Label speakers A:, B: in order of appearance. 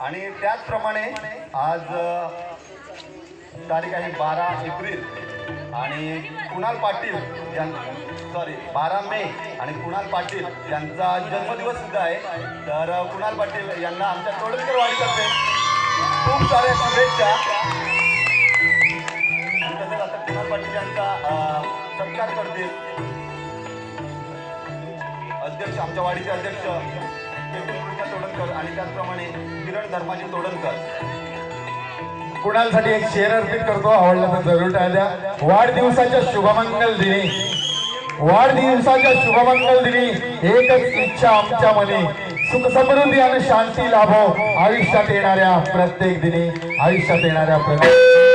A: आणि त्याचप्रमाणे आज तारीख आहे बारा एप्रिल आणि कुणाल पाटील यां सॉरी बारा मे आणि कुणाल पाटील यांचा जन्मदिवस सुद्धा आहे. तर कुणाल पाटील यांना आमच्या तोडणकर करते खूप साऱ्या शुभेच्छा. स्वीकार करतील. अध्यक्ष आमच्या वाडीचे अध्यक्ष तोडणकर आणि त्याचप्रमाणे किरण धर्माजी तोडणकर.
B: कुणालसाठी एक शेअर अर्पित करतो? आवडला तर जरूर टाळ्या वाढदिवसाच्या शुभमंगल दिनी. वाढदिवसाच्या शुभमंगल दिनी एकच इच्छा आमच्या मनी. सुख समृद्धी आणि शांती लाभो. आयुष्यात येणाऱ्या प्रत्येक दिनी. आयुष्यात येणाऱ्या प्रत्येक